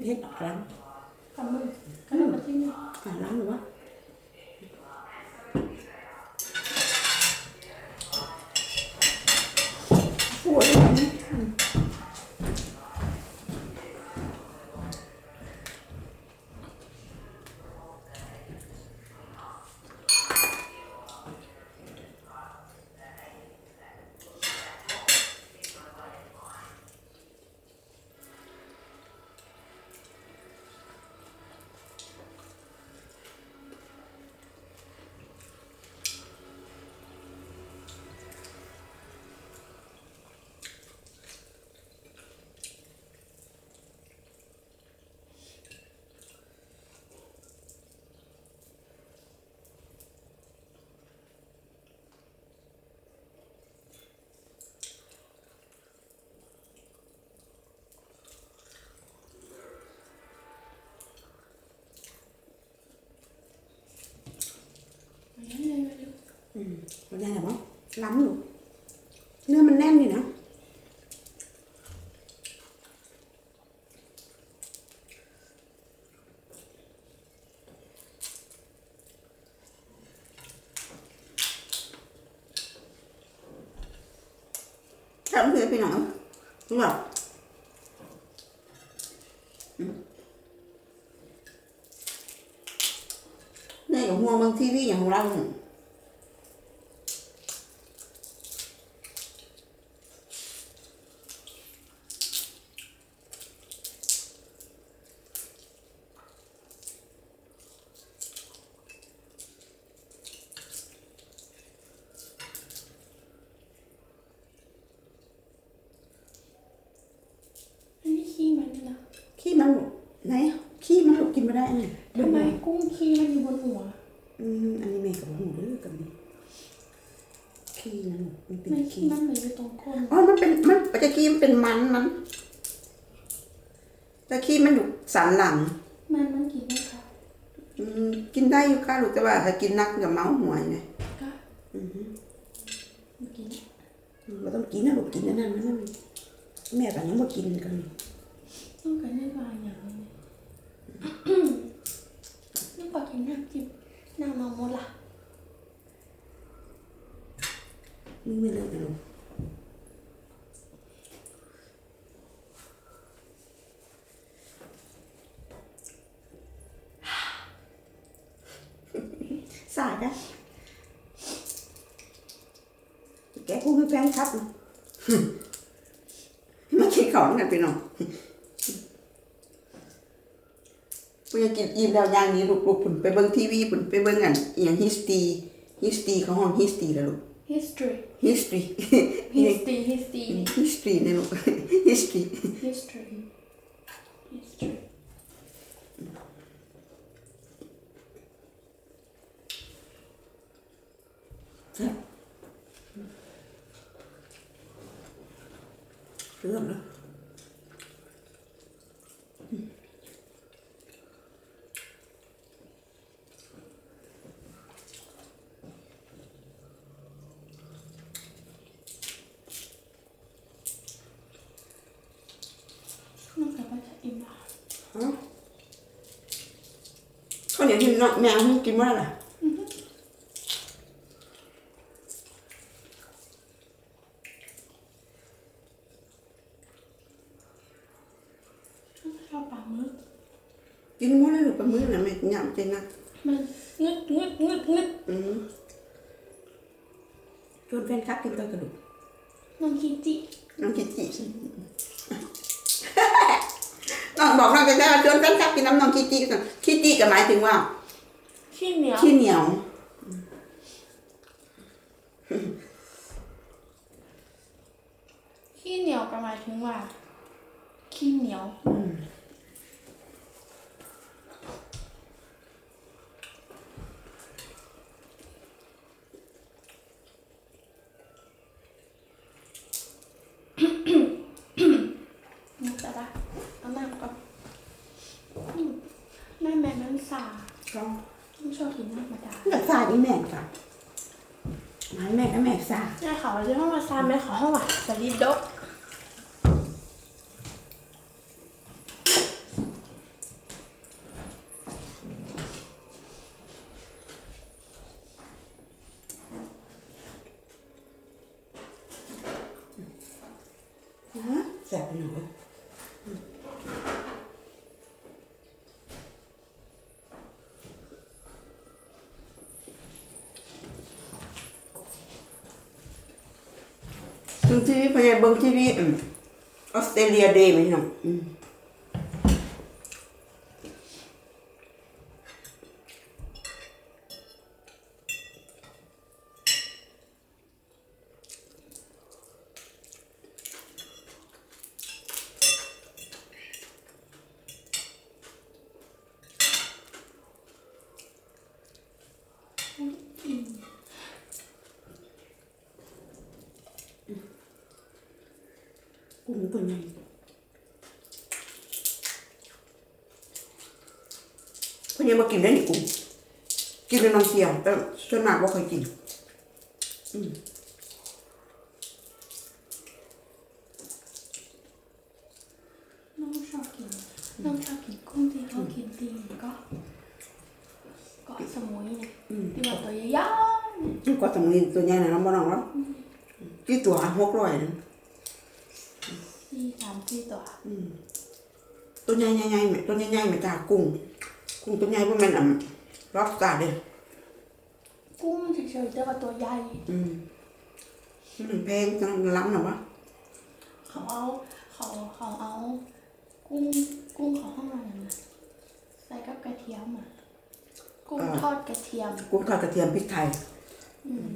เพชรล้างทำมือก็เลยมาที่นี่อ่าล้างหรือวะปวดเลยนะอืม อย่างนี้เลยเร็ว อืมมันยังไงบ้าง ล้ำอยู่เนื้อมันแน่นอยู่นะแค่เพื่อพี่น้อรู้ป่ะนี่กับห่วงบางทีพี่อย่างของเราเงนนี้ขี้มันนี่นะ Khi mà Này Khi mà lục kim vào đây này ทำไมกุ้งขี้มันอยู่บนหัว อืมอันนี้แม่กับหูดื้อกันนี่ขี้นะลูกมันเป็นไม่ขี้ขี้มันเหมือนอยู่ตรงก้นอ๋อมันเป็นมันปจะขี้มันเป็นมันมันแต่ขี้มันอยู่สันหลัง มันมันกินไหมคะอืมกินได้อยู่ค่ะลูกแต่ว่าถ้ากินนักกับเมาหัวไงก็อือฮึมันกินอืมบ่ต้องกินนะลูกกินอันนั่นมันนั่นแม่กันยังบ่กินกัน ต้องการได้บางอย่าง เลยเนี่ยนี่ปากกินน้ำจิ้มน้ำมาหมดละมึงไม่ องกันไปหน่อยกูยังกินอิ่มแล้วอย่างนี้ลูกลูกผุนไปเบิ่งทีวีผุนไปเบิ่งอันอหย่างฮิสตีฮิสตีเขาห้องฮิสตีแล้วลูก history history history history history เนี่ยลูก history history history เรื่องแล้ว นอกจากว่าจะอิ่มละ ฮะข้าว เหนียวที่น้องแมวให้กินว่าอะไรชอบปลาหมึกกินว่าอะไรลูกปลาหมึกนะแม่ยำเจนนะมันงึดงึดงึดงึดอืมชวนแฟนคลับกินตัวกระดูกน้องคิจิน้องคิดจิ น้องบอกน้องไปได้ว่าชวนแฟนคลับกินน้ำน้องคิดจิกันคิดจิก็หมายถึงว่า ขี้เหนียวขี้เหนียวขี้เหนียวก็หมายถึงว่าขี้เหนียวนี่ ก็ไม่ชอบกินน้ำธรรมดาเลืซาดอีแม่งค่ะหมายแม่ก็แม่ซาดใช่ค่ะเราจะต้องมาซาแม่ขอห้องว่ะสลิดดกแสบไปหนู งที่นี่ออสเตรเลียเดย์ไหมน้องอืม กุ้งตัวใหญ่เพื่อนยังมากินได้นี่กุ้งกินเป็นน้องเสียงแต่ส่วนมากว่าเคยกินน้องชอบกินน้องชอบกินกุ้งที่เขากินตีนก็เกาะสมุยเนี่ยที่แบบตัวใหญ่มันก็ต้องมีตัวใหญ่นะน้องบ่น้องเนาะที่ตัวหกร้อยนะๆที่ สามที่ตัวตัวใหญ่ใหญ่ๆไหมตัวใหญ่ๆไหมจ้ากุ้ง กุ้งตัวใหญ่พวกมันอะล็อบสตาร์เด้อกุ้งมันเฉยๆแต่ว่าตัวใหญ่ อืมมันแพงจังล้ำหรอวะเขาเอาเขาเขาเอา กุ้งกุ้งของห้องเราเนี่ยนะใส่กับกระเทียมอะกุ้งทอดกระเทียม กุ้งทอดกระเทียมพริกไทย อืม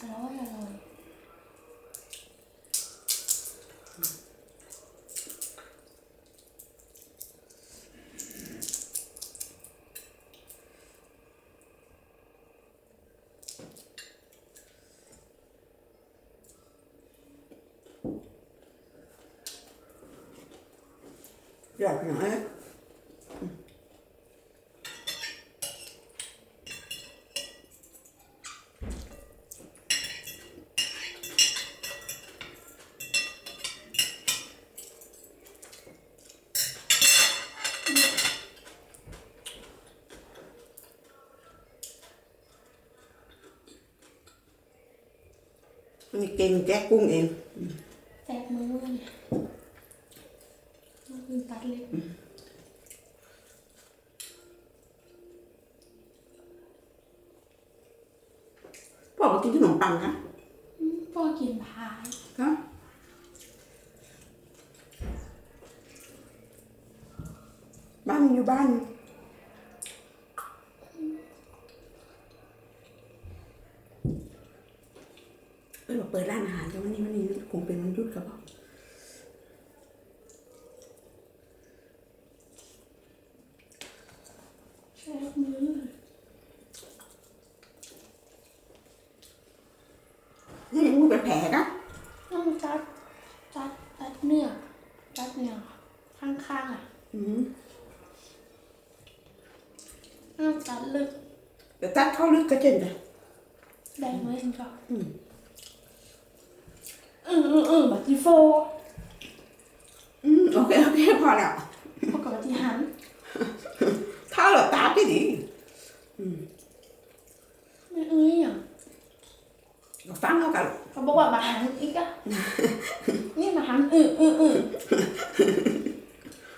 อร่อยอร่อย อยากหน่อยนี่เก่งแจ๊กกุ้งเอง แตกมือเนี่ยมือตัดเล็บพ่อก็กินขนมปังนะอืมพ่อกินพายครับบ้านมันอยู่บ้านเออเปิดร้านอาหารแต่วันนี้วันนี้คงเป็นวันหยุดครับพ่อ แตกมือนี่ยังมึงเป็นแผลนะต้องจัดจัดจัดเนื้อจัดเนื้อข้างๆอะอืมต้องจัดลึกแต่ตัดเข้าลึกก็เจนเลยแดงเลยก็อืมอืออืออือแบบที่โฟอืมโอเคโอเคพอแล้วปกติหันถ้าเราตาที่ดีไม่เอ้ยอย่างก็ฟังแล้วกันเขาบอกว่ามาหัน อีกอะนี่มาหันอืออืออือ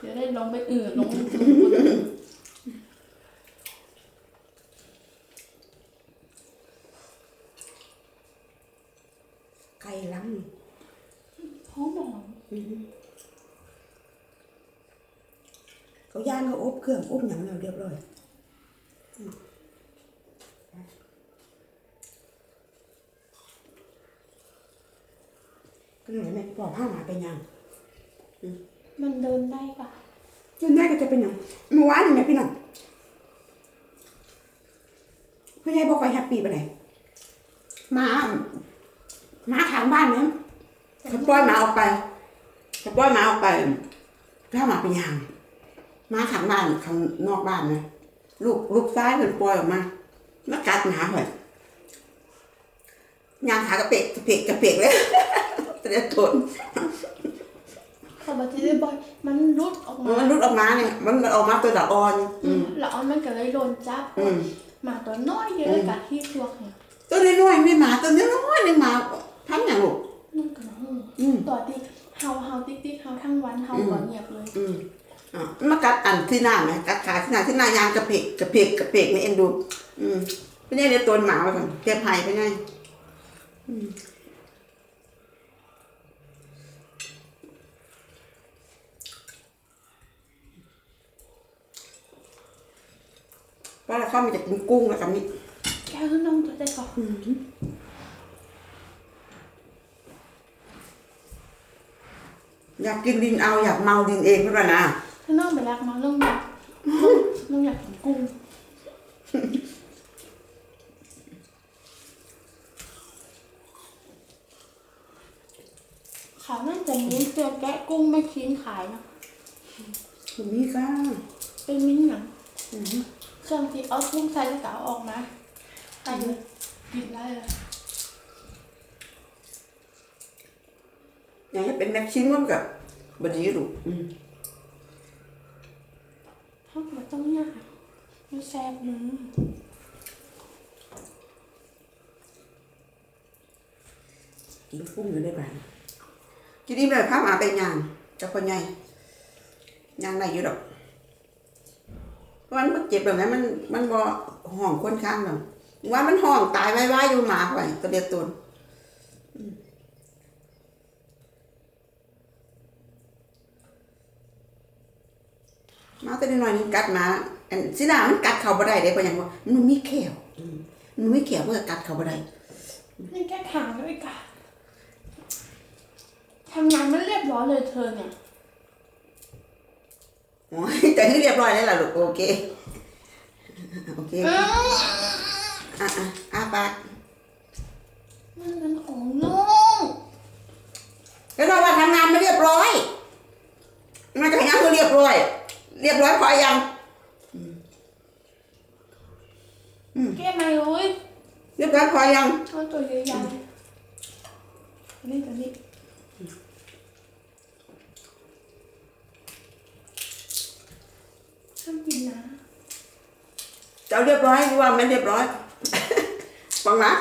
เดี๋ยวได้ลงไปอือลงไก่ล้ท้องหมอนำอืมเขา ย่างเขาอบเครื่องอบหยังแล้วเรียบร้อยอืมก็เลยแม่ปอกผ้าหมาเป็นยังมันเดินได้ปะจนแม่ก็จะเป็นยังเมื่อวานนี่แม่พี่น้องพ่อใหญ่บอกไปแฮปปี้ไปไหนหมาหมาทางบ้านเนี่ยเขาปล่อยหมาออกไปเขาปล่อยหมาออกไปถ้าหมาเป็นยังห มาทางบ้านข้างนอกบ้านนะลูกลูกซ้ายเพิ่นปล่อยออกมามากัดหมาเพิ่นยางขากระเปกกระเพกกระเพกเลยเตรียมทนเขาบอกที่ได้บอยมันรุดออกมา มันรุดออกมาเนี่ย มันมันออกมาตัวละอ่อนอืมแล้วเอามันก็เลยโดนจับอืมหมาตัวน้อยเยอะกัดที่ตัวเนี่ยตัวน้อยๆไม่หมาตัวน้อยๆหนึ่งหมาทำอย่างลูกนั่นก็น้องอืมตัวที่เฮาเฮาติ๊กติ๊กเฮาทั้งวันเฮาก่อนเงียบเลยอื มอะมากัดอันที่หน้าไหมกัดขาที่หน้าที่หน้ายางกระเพกกระเพกกระเพกไม่เอ็นดู อืมไม่ได้เรียกตัวหมาไปก่อนเก็บไผ่ไปไงอืมว่าเราเข้ามาจากกินกุ้งแล้วกับนี่แกขึ้นน้องตัวใจก่อนอยากกินดินเอาอยากเมาดินเองเท่านั้นนะ ถ้าน้องไปรักมาเรื่องอยากน้องอยากกินกุ้งเขาน่าจะมีเสื้อแกะกุ้งไม่ชิ้นขายนะคุณนี่ก็เป็นมิ้นท์หนังเครื่องที่เอากุ้งใส่แล้วก็เอาออกมาใส่เลยกินได้เลยอยากให้เป็นแม็กชิมมันกับบดีหรูอืม ถ้ามันต้องยากมันแซ่บมือกินกุ้งอยู่ได้บ้างกินนี่เลยพาหมาไปย่างจ้าคนใหญ่ย่างได้อยู่ดอกเพราะมันเจ็บแบบนั้นมันมันบ่ห้องคนข้างหรอกว่ามันห้องตายไว้ไว้อยู่หมาไปก็เดียวตัวอืมห มาตัวน้อยๆนี่กัดหมาอันสิดามันกัดเขาบ่ได้เด้เพราะหยังว่ามันมีแขวอืมมันมีแขวมันก็กัดเขาบ่ได้นี่แก้ขางด้วยกะทำงานไม่เรียบร้อยเลยเธอเนี่ยโอ้ยแต่นี่เรียบร้อยแล้วล่ะลูกโอเคโอเคอ้าวอะอะอะปากมันเป็นของน้องแล้วเราว่าทำงานไม่เรียบร้อยมันก็ยังไม่เรียบร้อย เรียบร้อยพอยังแก้ไม่รู้ยเรียบร้อยพอยังเอาตัวใหญ่ๆตัวนี้ตัวนี้ห้ามกินนะจะเอาเรียบร้อยหรือว่าไม่เรียบร้อยฟังนะ